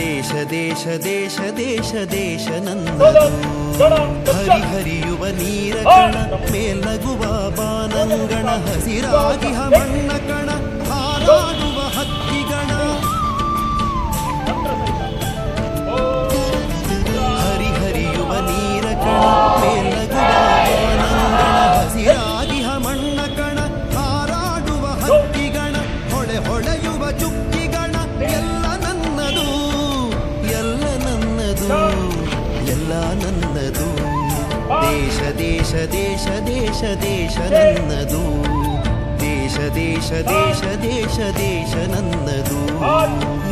ದೇಶ ದೇಶ ದೇಶ ದೇಶ ದೇಶ ನನ್ನದು ಹರಿಹರಿಯುವ ನೀರ ಕಣ ಮೇಲಗುವ ಬಾನಂಗಣ ಹಸಿರಾಗಿ ಮಣ್ಣ ಕಣ ಹಾರಾಡುವ ಹಕ್ಕಿಗಣ. ಹರಿಹರಿಯುವ ನೀರ ಕಣ ದೇಶ ದೇಶ ದೇಶ ದೇಶ ನನ್ನದು. ದೇಶ ದೇಶ ದೇಶ ದೇಶ ದೇಶ ನನ್ನದು.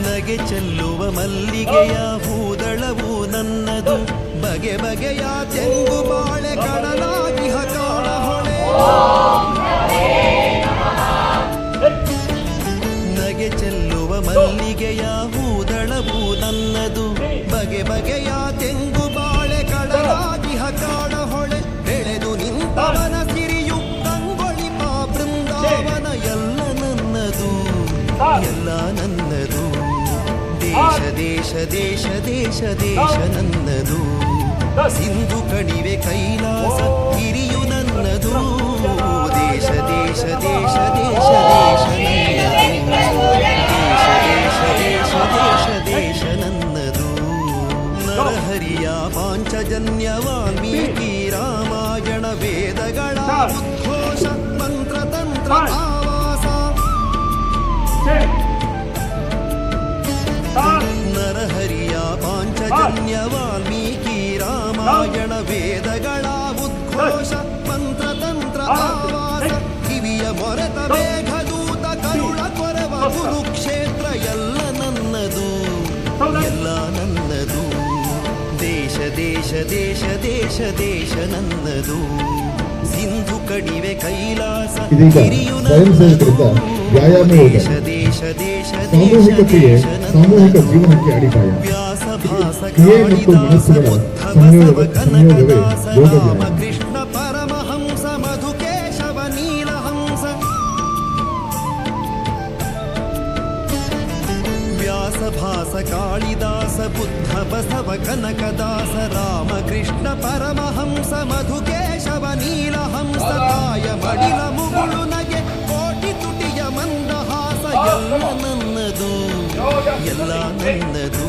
ನಗೆ ಚೆಲ್ಲುವ ಮಲ್ಲಿಗೆಯ ಹೂದಳವು ನನ್ನದು. ಬಗೆ ಬಗೆಯ ತೆಂಗು ಬಾಳೆ ಕಡಲಾಗಿ ದೇಶ ದೇಶ ದೇಶ ನನ್ನದು. ಸಿಂಧು ಕಣಿವೆ ಕೈಲಾಸ ಗಿರಿಯು ನನ್ನದು. ದೇಶ ದೇಶ ದೇಶ ದೇಶ ದೇಶ ದೇಶ ನನ್ನದು. ನರಹರಿಯ ಪಾಂಚಜನ್ಯ ವಾಲ್ಮೀಕಿ ರಾಮಾಯಣ ವೇದಗಳ ಉದ್ಘೋಷ ಮಂತ್ರತಂತ್ರ. ಪಾಂಚಜನ್ಯ ವಾಲ್ಮೀಕಿ ರಾಮಾಯಣ ವೇದಗಳ ಉದ್ಘೋಷ ಮಂತ್ರತಂತ್ರ ಆವಾಸ ಕಿವಿಯ ಮೊರೆತ ಮೇಘದೂತ ಕರುಣ ಕೊರವ ಕುರುಕ್ಷೇತ್ರ ಎಲ್ಲ ನನ್ನದು ಎಲ್ಲ ನನ್ನದು. ದೇಶ ದೇಶ ದೇಶ ದೇಶ ದೇಶ ನನ್ನದು. ಸಿಂಧು ಕಣಿವೆ ಕೈಲಾಸ ಹಿರಿಯು. ದೇಶ ದೇಶ ದೇಶ ದೇಶ ದೇಶ ಸಾಮೂಹಿಕ ನನ್ನದು. ಜೀವನಕ್ಕೆ ಅಡಿಪಾಯ. ವ್ಯಾಸ ಭಾಸ ಕ್ರಿಯೆ ಮತ್ತು ಕಾಳಿದಾಸ ಮನಸ್ಸುಗಳ ಬುದ್ಧ ಸಂಯೋಗ ಬಸವ ಸಂಯೋಗವೇ ಕನಕದಾಸ ಯೋಗ ರಾಮ ವ್ಯಾಯಾಮ. ಕೃಷ್ಣ ಪರಮಹಂಸ ಮಧುಕೇಶವ ನೀಲಹಂಸ ವ್ಯಾಸ ಭಾಸ ಕಾಳಿದಾಸ ಬುದ್ಧ ಬಸವ ಕನಕದಾಸ ರಾಮ ಕೃಷ್ಣ ಪರಮಹಂಸ ಮಧುಕೇಶವ ನೀಲಹಂಸ ಕಾಯ ಮಡಿಲ ಮುಗುಳು ನಗೆ ಕೋಟಿ ತುಟಿಯ ಮಂದಹಾಸ ಎಲ್ಲ ನನ್ನದು ಎಲ್ಲ ನನ್ನದು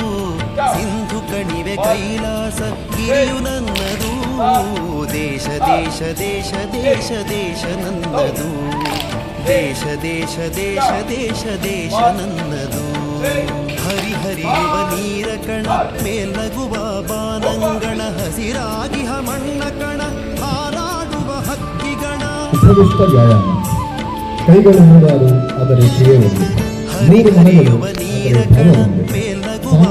ಸಿಂಧು ಕಣಿವೆ ಕೈಲಾಸ ಗಿರಿಯು ನನ್ನದು. ದೇಶ ದೇಶ ದೇಶ ದೇಶ ದೇಶ ನನ್ನದು. ದೇಶ ದೇಶ ದೇಶ ದೇಶ ದೇಶ ನನ್ನದು. ಹರಿಹರಿಯುವ ನೀರ ಕಣ ಮೇಲಗುವ ಬಾನಂಗಣ ಹಸಿರಾಗಿ ಮಣ್ಣ ಕಣ ಹಾರಾಡುವ ಹಕ್ಕಿಗಣ. ಕೈಗಳು ಒಂದು ಮೂರು ಹರಿಹರಿಯುವ ಮನಗಳು ನೀರ ಕಣ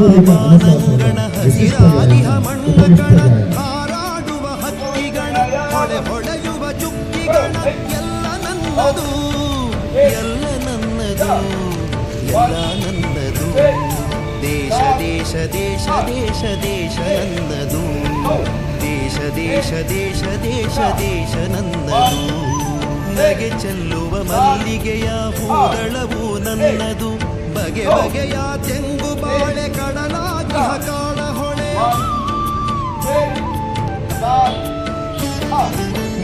ವಿಶಿಷ್ಟ ಹಸಿರಾಗಿ ವ್ಯಾಯಾಮ ಮಣ್ಣ ಉಪವಿಷ್ಟ ಕಣ ವ್ಯಾಯಾಮ ಹಾರಾಡುವ ಹಕ್ಕಿಗಣ ಹೊಳೆ ಹೊಡೆಯುವ ಚುಕ್ಕಿಗಣ ಎಲ್ಲ ನನ್ನದು ಎಲ್ಲ ನನ್ನದು ಎಲ್ಲ ನನ್ನದು ದೇಶ ದೇಶ ದೇಶ ದೇಶ ದೇಶ ನನ್ನದು ದೇಶ ದೇಶ ದೇಶ ದೇಶ ದೇಶ ನನ್ನದು ನಗೆ ಚೆಲ್ಲುವ ಮಲ್ಲಿಗೆಯ ಹೂದಳವು ನನ್ನದು ಬಗೆ ಬಗೆಯ ತೆಂಗು ಬಾಳೆ ಕಡಲಾಗಿ ಕಾಣ ಹೊಳೆ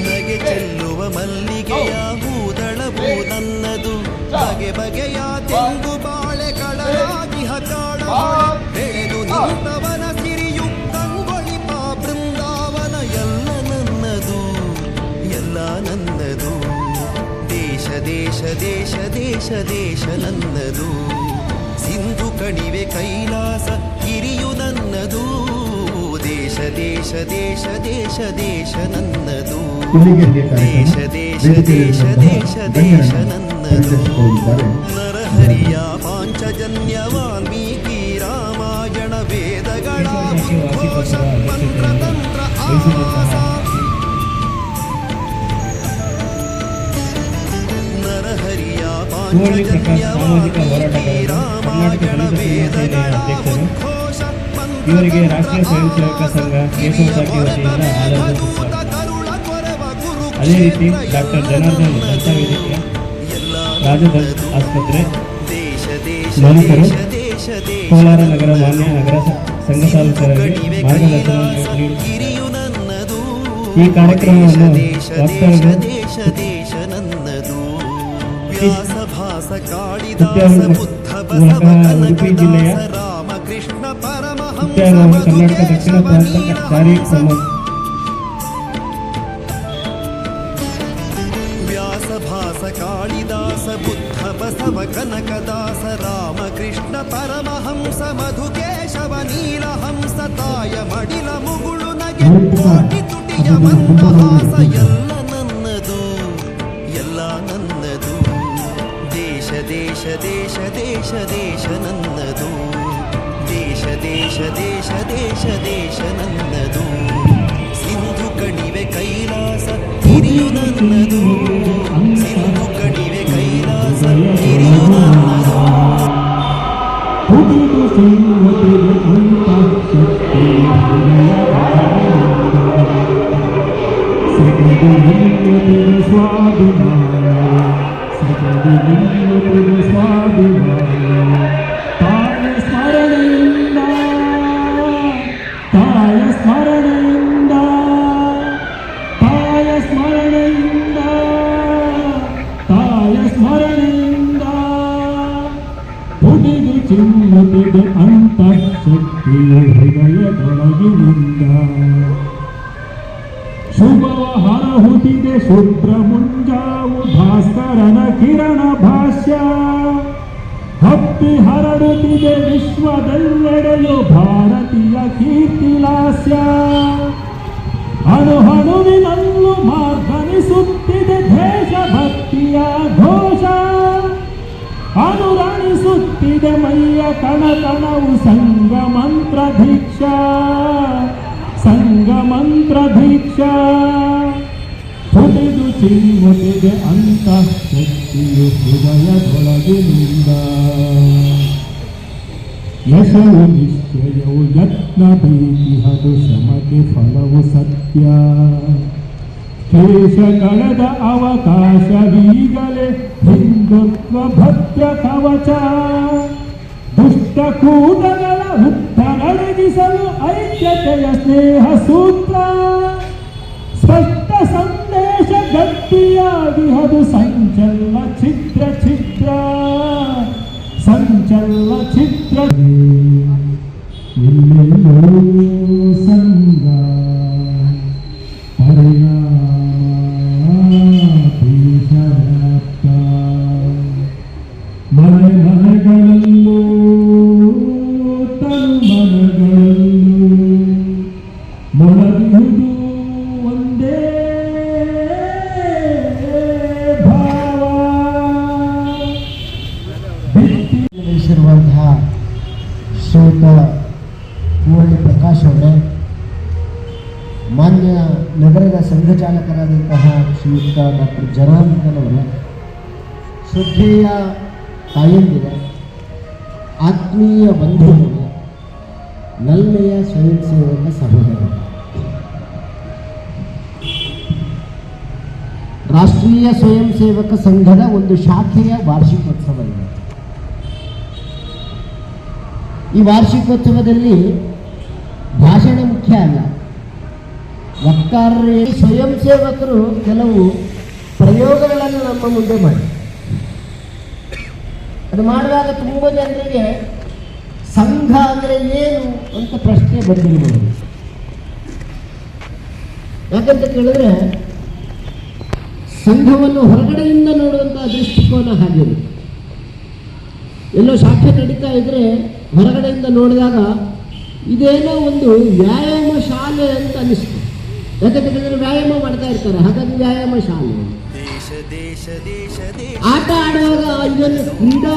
ನಗೆ ಚೆಲ್ಲುವ ಮಲ್ಲಿಗೆಯ ಹೂದಳವು ನನ್ನದು. ಬಗೆ ಬಗೆಯ ತೆಂಗು ಬಾಳೆ ಕಡಲಾಗಿ ಕಾಣ ಬೆಳೆದು ನಿಂತವನ ದೇಶ ದೇಶ ದೇಶ ನನ್ನದು. ಸಿಂಧು ಕಣಿವೆ ಕೈಲಾಸ ಗಿರಿಯು ನನ್ನದು. ದೇಶ ದೇಶ ದೇಶ ದೇಶ ದೇಶ ನನ್ನದು. ದೇಶ ದೇಶ ದೇಶ ದೇಶ ದೇಶ ನನ್ನದು. ನರಹರಿಯ ಪಾಂಚಜನ್ಯ ವಾಲ್ಮೀಕಿ ರಾಮಾಯಣ ವೇದಗಳ ಉದ್ಘೋಷ ಪ್ರಕಾಶ್ ಸಾಮಾಜಿಕ ಹೋರಾಟಗಾರರು ಕರ್ನಾಟಕ ದಲಿತ ರಾಮಾಯಣ ವೇದಗಳ ಉದ್ಘೋಷ ಇವರಿಗೆ ರಾಷ್ಟ್ರೀಯ ಸ್ವಯಂ ಸೇವಕ ಸಂಘ ಕೇಶವಸಾಟಿ ವತಿಯಿಂದ ಗುರು ಅದೇ ರೀತಿ ಡಾಕ್ಟರ್ ಜನಾರ್ದನ್ ದಂತ ವೇದಿಕೆ ರಾಜದ ಆಸ್ಪತ್ರೆ ದೇಶ ದೇಶ ಮಾಲೀಕರು ದೇಶ ದೇಶ ದೇಶ ಕೋಲಾರ ನಗರ ಮಾನ್ಯ ನಗರ ಸಂಘ ಚಾಲಕರಿಗೆ ಕಣಿವೆ ಮಾರ್ಗದರ್ಶನ ಈ ಕಾರ್ಯಕ್ರಮವನ್ನು ದೇಶ ಉಡುಪಿ ಜಿಲ್ಲೆಯ ಕರ್ನಾಟಕ ದಕ್ಷಿಣ ಪ್ರಾಂತ ಮಧುಕೇಶವ ಜಾರಿ ನೀಲಹಂಸ ಕ್ರಮ ವ್ಯಾಸ ಭಾಸ ಕಾಳಿದಾಸ ಬುದ್ಧ ಬಸವ ಕನಕದಾಸ ರಾಮಕೃಷ್ಣ ಪರಮಹಂಸ ಮಧುಕೇಶವ ನೀಲಹಂಸ ತಾಯ ಮಡಿಲ ಮುಗುಳು ನಗೆ ತುಟಿಯ ಮಂದಹಾಸ ಎಲ್ಲ ದೇಶ ದೇಶ ದೇಶ ನನ್ನದು. ದೇಶ ದೇಶ ದೇಶ ದೇಶ ದೇಶ ನನ್ನದು. ಸಿಂಧು ಕಣಿವೆ ಕೈಲಾಸ ಹಿರಿಯು ನನ್ನದು. ಸಿಂಧು ಕಣಿವೆ ಕೈಲಾಸ ಹಿರಿಯು ನನ್ನದು. ಸ್ವಾಭಿಮಾನ. ಸಗದು ನಿನ್ನತಿಗೆ ಸ್ವಾಭಿಮಾನ ತಾಯ ಹರಡುತ್ತಿದೆ ವಿಶ್ವದೆಲ್ಲೆಡೆಯು ಭಾರತೀಯ ಕೀರ್ತಿಲಾಸ್ಯ. ಅಣುಹಣುವಿನಲ್ಲೂ ಮಾರ್ಗನಿಸುತ್ತಿದೆ ದೇಶಭಕ್ತಿಯ ಘೋಷ. ಅನುರಣಿಸುತ್ತಿದೆ ಮೈಯ ಕಣಕಣವು ಸಂಘ ಮಂತ್ರ ದೀಕ್ಷಾ ಸಂಘ ಮಂತ್ರ ದೀಕ್ಷಾ ಹುಟ್ಟಿದು ಚಿಮ್ಮುತ್ತಿದೆ ಅಂತಃಶಕ್ತಿಯು ಹೃದಯದೊಳಗಿನಿಂದ. ಯಶವು ನಿಶ್ಚಯವು ಯತ್ನ ಬೇಕಿಹದು ಶ್ರಮಕ್ಕೆ ಫಲವು ಸತ್ಯ ಕೇಶ ಕಳೆದ ಅವಕಾಶವೀಗಲೇ ಹಿಂದುತ್ವ ಭಕ್ತ ಕವಚ ದುಷ್ಟ ಕೂಟಗಳ ಹುಟ್ಟನಡಗಿಸಲು ಐಕ್ಯತೆಯ ಸ್ನೇಹ ಸೂತ್ರ ಸ್ಪಷ್ಟ ಸಂದೇಶ ಗಟ್ಟಿಯಾಗಿಹದು ಸಂಚಲ ಚಿತ್ರ ಚಿತ್ರ ಸಂಚಲ ಚಿತ್ರ Amén. ಡಾಕ್ಟರ್ ಜನಾರ್ದನ್ ಅವರೇ ಶ್ರದ್ಧೆಯ ತಾಯಂದಿರ ಆತ್ಮೀಯ ಬಂಧುಗಳು ನಲ್ಮೆಯ ಸ್ವಯಂ ಸೇವಕ ಸಹೋದರರು ರಾಷ್ಟ್ರೀಯ ಸ್ವಯಂ ಸೇವಕ ಸಂಘದ ಒಂದು ಶಾಖೆಯ ವಾರ್ಷಿಕೋತ್ಸವ ಇದೆ. ಈ ವಾರ್ಷಿಕೋತ್ಸವದಲ್ಲಿ ಭಾಷಣ ಮುಖ್ಯ ಅಲ್ಲ. ವಕ್ತಾರರೇ ಸ್ವಯಂ ಸೇವಕರು ಕೆಲವು ಪ್ರಯೋಗಗಳನ್ನು ನಮ್ಮ ಮುಂದೆ ಮಾಡಿ. ಅದು ಮಾಡುವಾಗ ತುಂಬ ಜನರಿಗೆ ಸಂಘ ಅಂದರೆ ಏನು ಅಂತ ಪ್ರಶ್ನೆ ಬಂದಿರಬಹುದು ಯಾಕಂತ ಕೇಳಿದ್ರೆ ಸಂಘವನ್ನು ಹೊರಗಡೆಯಿಂದ ನೋಡುವಂತಹ ದೃಷ್ಟಿಕೋನ ಹಾಗಿದೆ ಎಲ್ಲೋ ಶಾಖೆ ನಡೀತಾ ಇದ್ರೆ ಹೊರಗಡೆಯಿಂದ ನೋಡಿದಾಗ ಇದೇನೋ ಒಂದು ವ್ಯಾಯಾಮ ಶಾಲೆ ಅಂತ ಅನಿಸ್ತು ಯಾಕಂತ ಕೇಳಿದ್ರೆ ವ್ಯಾಯಾಮ ಮಾಡ್ತಾ ಇರ್ತಾರೆ. ಹಾಗಾಗಿ ವ್ಯಾಯಾಮ ಶಾಲೆ ಆಟ ಆಡುವಾಗ ಇದನ್ನು ಕ್ರೀಡಾ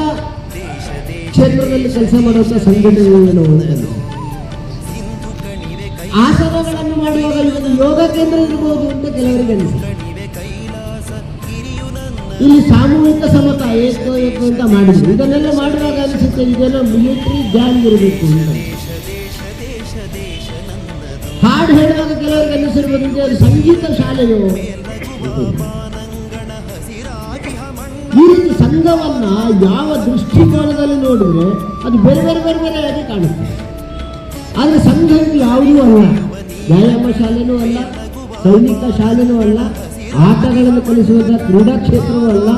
ಕ್ಷೇತ್ರದಲ್ಲಿ ಕೆಲಸ ಮಾಡುವಂಥ ಸಂಘಟನೆಗಳನ್ನು ಕಣಿವೆ ಕೈ ಆಸನಗಳನ್ನು ಮಾಡುವಾಗ ಇವತ್ತು ಯೋಗ ಕೇಂದ್ರ ಇರಬಹುದು ಅಂತ ಕೆಲವರಿಗೆ ನನ್ನ. ಇಲ್ಲಿ ಸಾಮೂಹಿಕ ಸಮತ ಏಕೋ ಏಕೋ ಅಂತ ಮಾಡಿದ್ರು. ಇದನ್ನೆಲ್ಲ ಮಾಡುವಾಗ ಅನಿಸುತ್ತೆ ಇದೆಲ್ಲ ಮಿಲಿಟರಿ ಗ್ಯಾಂಗ್ ಇರಬೇಕು ಅಂತ. ಹಾಡು ಹೇಳುವಾಗ ಕೆಲವರಿಗೆ ಅನಿಸಿರ್ಬೋದು ಅದು ಸಂಗೀತ ಶಾಲೆಯೋ? ಈ ರೀತಿ ಸಂಘವನ್ನ ಯಾವ ದೃಷ್ಟಿಕೋನದಲ್ಲಿ ನೋಡಿದ್ರೆ ಅದು ಬೇರೆ ಬೇರೆ ಬೇರೆ ಬೇರೆಯಾಗಿ ಕಾಣುತ್ತೆ. ಆದರೆ ಸಂಘ ಯಾವುದೂ ಅಲ್ಲ. ವ್ಯಾಯಾಮ ಶಾಲೆನೂ ಅಲ್ಲ, ಸೈನಿಕ ಶಾಲೆನೂ ಅಲ್ಲ, ಆಟಗಳನ್ನು ಕಲಿಸುವ ಕ್ರೀಡಾ ಕ್ಷೇತ್ರವೂ ಅಲ್ಲ,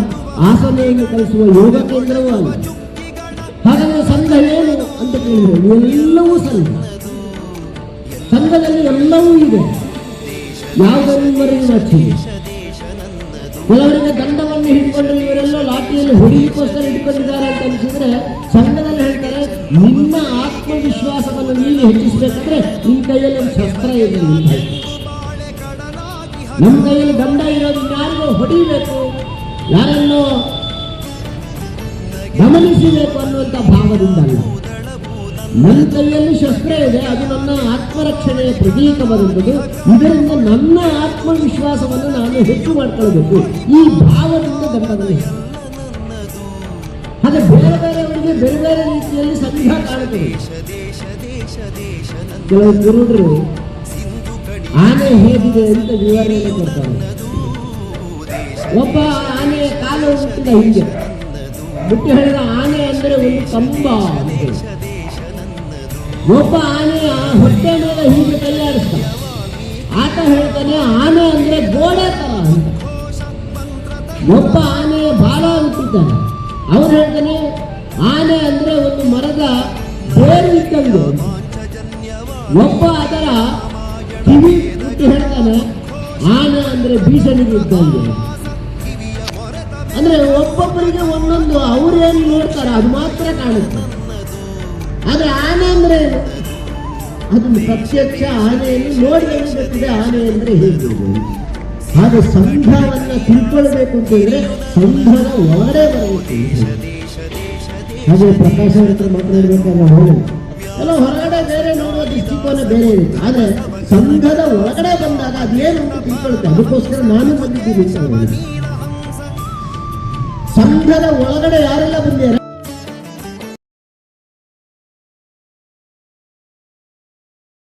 ಆಸನೆಯನ್ನು ಕಲಿಸುವ ಯೋಗ ಕೇಂದ್ರವೂ ಅಲ್ಲ. ಹಾಗಾದರೆ ಸಂಘ ಏನು ಅಂತ ಕೇಳಿದ್ರೆ ಎಲ್ಲವೂ ಸಂಘ. ಸಂಘದಲ್ಲಿ ಎಲ್ಲವೂ ಇದೆ. ಯಾವುದರಿಂದ ಮಚ್ಚಿದೆ ಕೆಲವರಿಗೆ ದಂಡವನ್ನು ಹಿಡ್ಕೊಂಡು ಇವರೆಲ್ಲ ಲಾಠಿಯಲ್ಲಿ ಹೊಡಿಲಿಕ್ಕೋಸ್ಕರ ಹಿಡ್ಕೊಂಡಿದ್ದಾರೆ ಅಂತ ಅನಿಸಿದ್ರೆ ಸಂಘದಲ್ಲಿ ಹೇಳ್ತಾರೆ, ನಿಮ್ಮ ಆತ್ಮವಿಶ್ವಾಸವನ್ನು ನೀವು ಹೆಚ್ಚಿಸಬೇಕಂದ್ರೆ ನಿಮ್ಮ ಕೈಯಲ್ಲಿ ಒಂದು ಶಸ್ತ್ರ ಇದೆ ನಿಮ್ಮ ಕೈಯಲ್ಲಿ ದಂಡ ಇರೋದು ಯಾರಿಗೂ ಹೊಡಿಬೇಕು, ಯಾರನ್ನು ಗಮನಿಸಬೇಕು ಅನ್ನುವಂಥ ಭಾವದಿಂದ ನನ್ನ ಕೈಯಲ್ಲಿ ಶಸ್ತ್ರ ಇದೆ, ಅದು ನನ್ನ ಆತ್ಮರಕ್ಷಣೆಯ ಪ್ರತೀಕವಾದಂಥದ್ದು. ಇದರಿಂದ ನನ್ನ ಆತ್ಮವಿಶ್ವಾಸವನ್ನು ನಾನು ಹೆಚ್ಚು ಮಾಡ್ಕೊಳ್ಬೇಕು. ಈ ಭಾವದಿಂದ ದಂಡದಲ್ಲಿ ಅದು ಬೇರೆ ಬೇರೆಯವರಿಗೆ ಬೇರೆ ಬೇರೆ ರೀತಿಯಲ್ಲಿ ಸಂಘ ಕಾಣುತ್ತೆ. ಕೆಲವು ಆನೆ ಹೇಗಿದೆ ಅಂತ ವಿವರಣೆ ಕೊಡ್ತಾರೆ. ಒಬ್ಬ ಆನೆಯ ಕಾಲು ಮುಟ್ಟಿದ ಹಿಂಗೆ. ಮುಟ್ಟಿ ಹೇಳಿದ ಆನೆ ಅಂದರೆ ಒಂದು ಕಂಬ ಅಂತ ಒಬ್ಬ ಆನೆಯ ಹೊಟ್ಟೆ ಮೇಲೆ ಹೀಗೆ ಕೈಯಾಡಿಸ್ತಾನೆ ಆತ ಹೇಳ್ತಾನೆ, ಆನೆ ಅಂದ್ರೆ ಗೋಡೆ ತರ ಒಬ್ಬ ಆನೆಯ ಬಾಲ ಹುಟ್ಟಿದ್ದಾನೆ. ಅವ್ರು ಹೇಳ್ತಾನೆ, ಆನೆ ಅಂದ್ರೆ ಒಂದು ಮರದ ಬೇರು ಇದ್ದಂಗೆ ಒಬ್ಬ ಅದರ ಕಿವಿ ಹುಟ್ಟಿ ಹೇಳ್ತಾನೆ, ಆನೆ ಅಂದ್ರೆ ಭೀಷಣಿಗೆ ಇದ್ದಂಗೆ ಅಂದ್ರೆ ಒಬ್ಬೊಬ್ಬರಿಗೆ ಒಂದೊಂದು, ಅವ್ರೇನು ನೋಡ್ತಾರೆ, ಅದು ಮಾತ್ರ ಕಾಣುತ್ತೆ. ಆದ್ರೆ ಆನೆ ಅಂದ್ರೆ ಅದು ಪ್ರತ್ಯಕ್ಷ ಆನೆಯನ್ನು ನೋಡಿದಲ್ಲಿ ಗೊತ್ತಿದೆ ಆನೆ ಅಂದ್ರೆ ಹೇಗಿದೆ ಹಾಗೆ ಸಂಘವನ್ನ ತಿಳ್ಕೊಳ್ಬೇಕು ಅಂತ ಹೇಳಿದ್ರೆ ಸಂಘದ ಒಳಗಡೆ ಬರಬೇಕು ಹಾಗೆ ಪ್ರಕಾಶ ಅವ್ರ ಹತ್ರ ಮಾತನಾಡಬೇಕಲ್ಲ ಹೋಗಿ ಎಲ್ಲ ಹೊರಗಡೆ ಬೇರೆ ನೋಡುವ ದೃಷ್ಟಿಕೋನ ಬೇರೆ ಇರುತ್ತೆ. ಆದ್ರೆ ಸಂಘದ ಒಳಗಡೆ ಬಂದಾಗ ಅದೇನು ಅಂತ ಅದಕ್ಕೋಸ್ಕರ ನಾನು ಬಂದಿದ್ದೀನಿ ಸಂಘದ ಒಳಗಡೆ ಯಾರೆಲ್ಲ ಬಂದಿದ್ದಾರೆ?